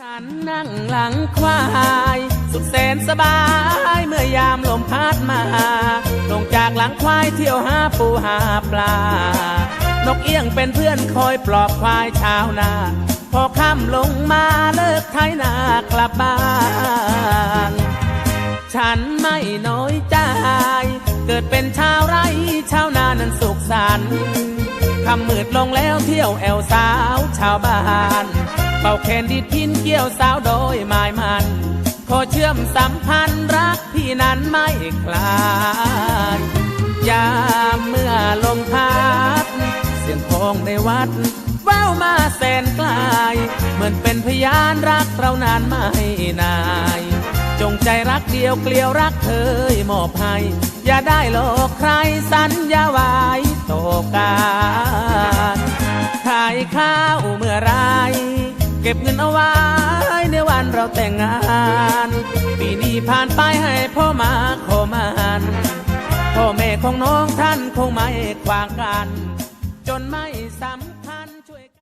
ฉันนั่งหลังควาย สุดแสนสบาย เมื่อยามลมพัดมา ลงจากหลังควายเที่ยวหาปูหาปลา นกเอี้ยงเป็นเพื่อนคอยปลอบควายชาวนา พอค่ำลงมาเลิกไถนากลับบ้าน ฉันไม่น้อยใจ เกิดเป็นชาวไร่ชาวนานั้นสุขสันต์คำมืดลงแล้วเที่ยวแอวสาวชาวบ้าน เป่าแคนดิดพินเกี่ยวสาวโดยหมายมัน ขอเชื่อมสัมพันธ์รักพี่นั้นไม่คลายยามเมื่อลมพัดเสียงโพงในวัดแววมาแสนไกลเหมือนเป็นพยานรักเรานานไม่นาย จงใจรักเดียวเกลียวรักเคยมอบให้อย่าได้หลอกใครสัญญาไว้ตกการขายข้าวเมื่อไร เก็บเงินเอาไว้ในวันเราแต่งงาน ปีนี้ผ่านไปให้พ่อมาขอมานพ่อแม่ของน้องท่านคงไม่ขวางกัน จนไม่สำคัญ